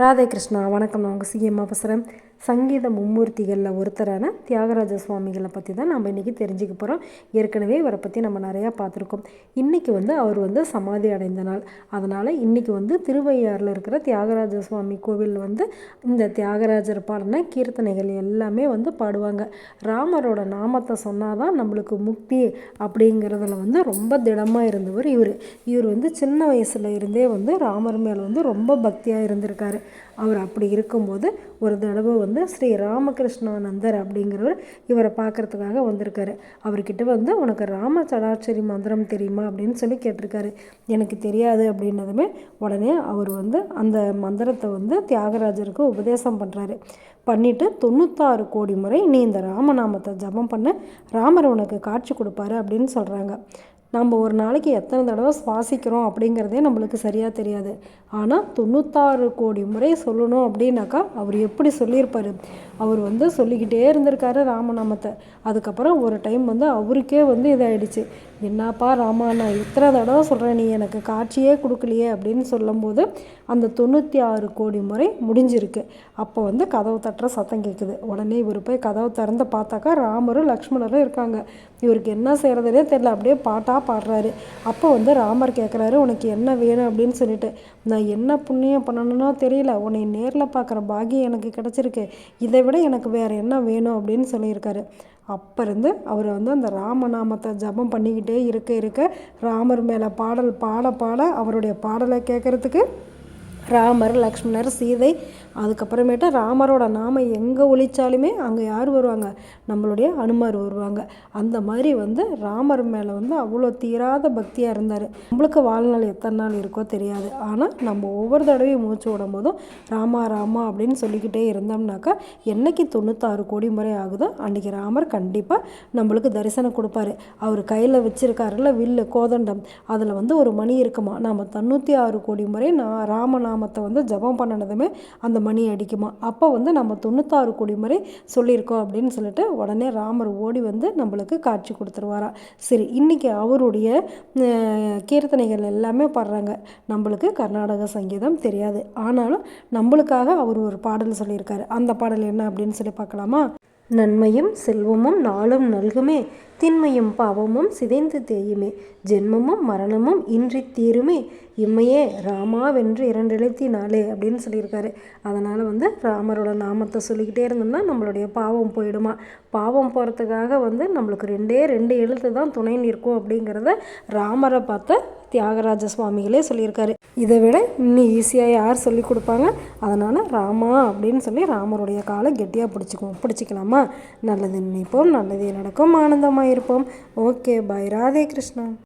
ராதே கிருஷ்ணா வணக்கம். நான் உங்கள் சிஎம்மா பேசுகிறேன் சங்கீத மும்மூர்த்திகளில் ஒருத்தரான தியாகராஜ சுவாமிகளை பற்றி தான் நம்ம இன்றைக்கி தெரிஞ்சுக்க போகிறோம் ஏற்கனவே இவரை பற்றி நம்ம நிறையா பார்த்துருக்கோம். இன்றைக்கி வந்து அவர் வந்து சமாதி அடைந்த நாள். அதனால் இன்றைக்கி வந்து திருவையாறில் இருக்கிற தியாகராஜ சுவாமி கோவிலில் வந்து இந்த தியாகராஜர் பாடின கீர்த்தனைகள் எல்லாமே வந்து பாடுவாங்க. ராமரோட நாமத்தை சொன்னால் தான் நம்மளுக்கு முக்தி அப்படிங்கிறதுல வந்து ரொம்ப திடமாக இருந்தவர் இவர். இவர் வந்து சின்ன வயசில் இருந்தே வந்து ராமர் மேலே வந்து ரொம்ப பக்தியாக இருந்திருக்காரு. அவர் அப்படி இருக்கும்போது ஒரு தடவை வந்து ஸ்ரீ ராமகிருஷ்ணானந்தர் அப்படிங்கிறவர் இவரை பார்க்குறதுக்காக வந்திருக்காரு. அவர்கிட்ட வந்து உனக்கு ராம சடாட்சரி மந்திரம் தெரியுமா? அப்படின்னு சொல்லி கேட்டிருக்காரு. எனக்கு தெரியாது அப்படின்னதுமே உடனே அவர் வந்து அந்த மந்திரத்தை வந்து தியாகராஜருக்கு உபதேசம் பண்ணுறாரு பண்ணிவிட்டு தொண்ணூத்தாறு கோடி முறை நீ இந்த ராமநாமத்தை ஜபம் பண்ண. ராமர் உனக்கு காட்சி கொடுப்பாரு அப்படின்னு சொல்கிறாங்க நம்ம ஒரு நாளைக்கு எத்தனை தடவை சுவாசிக்கிறோம் அப்படிங்கிறதே நம்மளுக்கு சரியாக தெரியாது. ஆனால் தொண்ணூத்தாறு கோடி முறை சொல்லணும் அப்படின்னாக்கா அவர் எப்படி சொல்லியிருப்பார்? அவர் வந்து சொல்லிக்கிட்டே இருந்திருக்காரு ராமநாமத்தை. அதுக்கப்புறம் ஒரு டைம் வந்து அவருக்கே வந்து இதாகிடுச்சு என்னப்பா ராமா நான் இத்தனை தடவை சொல்கிறேன் நீ எனக்கு காட்சியே கொடுக்கலையே அப்படின்னு சொல்லும்போது அந்த தொண்ணூற்றி ஆறு கோடி முறை முடிஞ்சிருக்கு. அப்போ வந்து கதவு தட்டுற சத்தம் கேட்குது உடனே இவர் போய் கதவு திறந்து பார்த்தாக்கா ராமரும் லக்ஷ்மணரும் இருக்காங்க. இவருக்கு என்ன செய்கிறதுனே தெரில அப்படியே பாட்டா பாட்டாக பாடுறாரு அப்போ வந்து ராமர் கேட்குறாரு உனக்கு என்ன வேணும்? அப்படின்னு சொல்லிட்டு. நான் என்ன புண்ணியம் பண்ணணும்னோ தெரியல. உன்னை நேரில் பார்க்குற பாகியம் எனக்கு கிடச்சிருக்கு. இதை விட எனக்கு வேறு என்ன வேணும்? அப்படின்னு சொல்லியிருக்காரு. அப்போ இருந்து அவர் வந்து அந்த ராமநாமத்தை ஜபம் பண்ணிக்கிட்டே இருக்க இருக்க ராமர் மேலே பாடல் பாட பாட அவருடைய பாடலை கேட்குறதுக்கு ராமர் லக்ஷ்மணர் சீதை அதுக்கப்புறமேட்டு ராமரோட நாம எங்கே ஒழிச்சாலுமே அங்கே யார் வருவாங்க? நம்மளுடைய அனுமர் வருவாங்க. அந்த மாதிரி வந்து ராமர் மேலே வந்து அவ்வளோ தீராத பக்தியாக இருந்தார். நம்மளுக்கு வாழ்நாள் எத்தனை நாள் இருக்கோ தெரியாது. ஆனால் நம்ம ஒவ்வொரு தடவையும் மூச்சு விடும் போதும் ராமா ராமா அப்படின்னு சொல்லிக்கிட்டே இருந்தோம்னாக்கா என்னைக்கு தொண்ணூத்தாறு கோடி முறை ஆகுதோ அன்றைக்கி ராமர் கண்டிப்பாக நம்மளுக்கு தரிசனம் கொடுப்பாரு. அவர் கையில் வச்சுருக்காருல வில்லு கோதண்டம் அதில் வந்து ஒரு மணி இருக்குமா? நம்ம தொண்ணூற்றி ஆறு கோடி முறை நான் நாமத்தை வந்து ஜபம் பண்ணினதுமே அந்த மணி அடிக்குமா? அப்போ வந்து நம்ம தொண்ணூத்தாறு கோடி முறை சொல்லியிருக்கோம் அப்படின்னு சொல்லிட்டு உடனே ராமர் ஓடி வந்து நம்மளுக்கு காட்சி கொடுத்துருவாரா? சரி இன்றைக்கி அவருடைய கீர்த்தனைகள் எல்லாமே பாடுறாங்க. நம்மளுக்கு கர்நாடக சங்கீதம் தெரியாது. ஆனாலும் நம்மளுக்காக அவர் ஒரு பாடல் சொல்லியிருக்காரு. அந்த பாடல் என்ன அப்படின்னு சொல்லி பார்க்கலாமா? நன்மையும் செல்வமும் நாளும் நல்குமே. திண்மையும் பாவமும் சிதைந்து தேயுமே. ஜென்மமும் மரணமும் இன்றி தீருமே. இம்மையே ராமாவென்று இரண்டெழுத்தி நாளே அப்படின்னு சொல்லியிருக்காரு. அதனால் வந்து ராமரோட நாமத்தை சொல்லிக்கிட்டே இருந்தோம்னா நம்மளுடைய பாவம் போயிடுமா? பாவம் போகிறதுக்காக வந்து நம்மளுக்கு ரெண்டே ரெண்டு எழுத்து தான் துணை நிற்கும் அப்படிங்கிறத ராமரை பார்த்த தியாகராஜ சுவாமிகளே சொல்லியிருக்காரு. இதை விட இன்னும் ஈஸியாக யார் சொல்லி கொடுப்பாங்க? அதனால் ராமா அப்படின்னு சொல்லி ராமருடைய காலை கெட்டியாக பிடிச்சிக்குவோம். பிடிச்சிக்கலாமா? நல்லது நினைப்போம் நல்லது நடக்கும் ஆனந்தமாக இருப்போம் ஓகே பாய் ராதே கிருஷ்ணா.